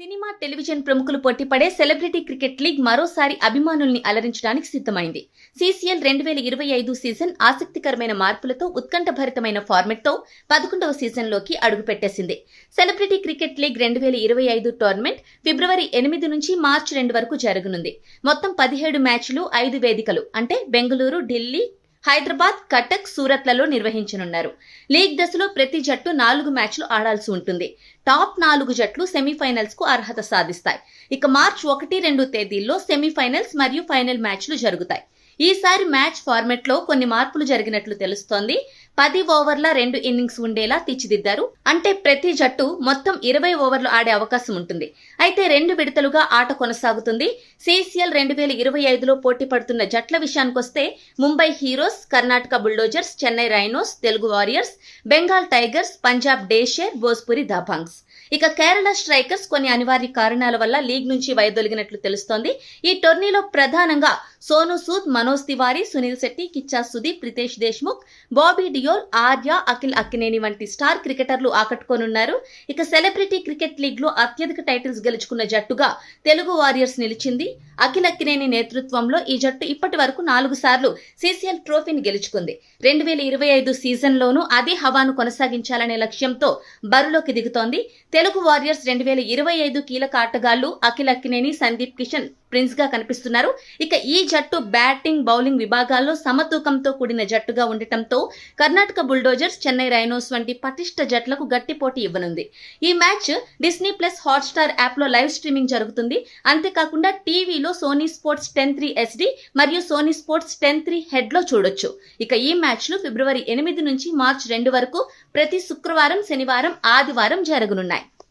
Cinema television ప్రముఖులు పోటీపడే celebrity cricket league మరోసారి అభిమానుల్ని అలరించడానికి సిద్ధమైంది. సీసీఎల్ రెండు వేల ఇరవై ఐదు సీజన్ ఆసక్తికరమైన మార్పులతో ఉత్కంఠభరితమైన ఫార్మెట్తో పదకొండవ సీజన్లోకి అడుగుపెట్టేసింది. సెలబ్రిటీ క్రికెట్ లీగ్ రెండు వేల ఇరవై ఐదు టోర్నమెంట్ ఫిబ్రవరి ఎనిమిది నుంచి మార్చి రెండు వరకు జరగనుంది. మొత్తం పదిహేడు మ్యాచ్లు ఐదు వేదికలు అంటే బెంగళూరు ఢిల్లీ హైదరాబాద్ కటక్ సూరత్లలో నిర్వహించనున్నారు. లీగ్ దశలో ప్రతి జట్టు నాలుగు మ్యాచ్లు ఆడాల్సి ఉంటుంది. టాప్ నాలుగు జట్లు సెమీఫైనల్స్కు అర్హత సాధిస్తాయి. ఇక మార్చ్ ఒకటి రెండు తేదీల్లో సెమీఫైనల్స్ మరియు ఫైనల్ మ్యాచ్లు జరుగుతాయి. ఈసారి మ్యాచ్ ఫార్మెట్లో కొన్ని మార్పులు జరిగినట్లు తెలుస్తోంది. పది ఓవర్ల రెండు ఇన్నింగ్స్ ఉండేలా తీర్చిదిద్దారు. అంటే ప్రతి జట్టు మొత్తం ఇరవై ఓవర్లు ఆడే అవకాశం ఉంటుంది. అయితే రెండు విడతలుగా ఆట కొనసాగుతుంది. సిసిఎల్ రెండు వేల ఇరవై ఐదులో పోటీ పడుతున్న జట్ల విషయానికొస్తే Mumbai heroes Karnataka bulldozers Chennai rhinos Telugu warriors Bengal tigers Punjab డేషేర్ Bhojpuri Dabanggs ఇక కేరళ స్ట్రైకర్స్ కొన్ని అనివార్య కారణాల వల్ల లీగ్ నుంచి వైదొలిగినట్లు తెలుస్తోంది. ఈ టోర్నీలో ప్రధానంగా సోను సూద్ మనోజ్ తివారీ సునీల్ శెట్టి కిచ్చా సుదీప్ ప్రితేష్ దేశ్ముఖ్ బాబీ డియోల్ ఆర్య అఖిల్ అక్కినేని వంటి స్టార్ క్రికెటర్లు ఆకట్టుకోనున్నారు. ఇక సెలబ్రిటీ క్రికెట్ లీగ్లో అత్యధిక టైటిల్స్ గెలుచుకున్న జట్టుగా తెలుగు వారియర్స్ నిలిచింది. అఖిల్ అక్కినేని నేతృత్వంలో ఈ జట్టు ఇప్పటి వరకు నాలుగు సార్లు సీసీఎల్ ట్రోఫీని గెలుచుకుంది. రెండు వేల ఇరవై ఐదు సీజన్లోనూ అదే హవాను కొనసాగించాలనే లక్ష్యంతో బరిలోకి దిగుతోంది. తెలుగు వారియర్స్ రెండు వేల ఇరవై ఐదు కీలక ఆటగాళ్ళు అఖిల్ అక్కినేని సందీప్ కిషన్ ప్రిన్స్గా కనిపిస్తున్నారు. ఇక ఈ జట్టు బ్యాటింగ్ బౌలింగ్ విభాగాల్లో సమతూకంతో కూడిన జట్టుగా ఉండటంతో కర్ణాటక బుల్డోజర్స్ చెన్నై రైనోస్ వంటి పటిష్ట జట్లకు గట్టి పోటీ ఇవ్వనుంది. ఈ మ్యాచ్ డిస్నీ ప్లస్ హాట్స్టార్ యాప్లో లైవ్ స్ట్రీమింగ్ జరుగుతుంది. అంతేకాకుండా టీవీలో Sony sports ten three SD మరియు సోనీ స్పోర్ట్స్ టెన్ త్రీ హెడ్లో చూడొచ్చు. ఇక ఈ మ్యాచ్లు ఫిబ్రవరి ఎనిమిది నుంచి మార్చి రెండు వరకు ప్రతి శుక్రవారం శనివారం ఆదివారం జరగనున్నాయి.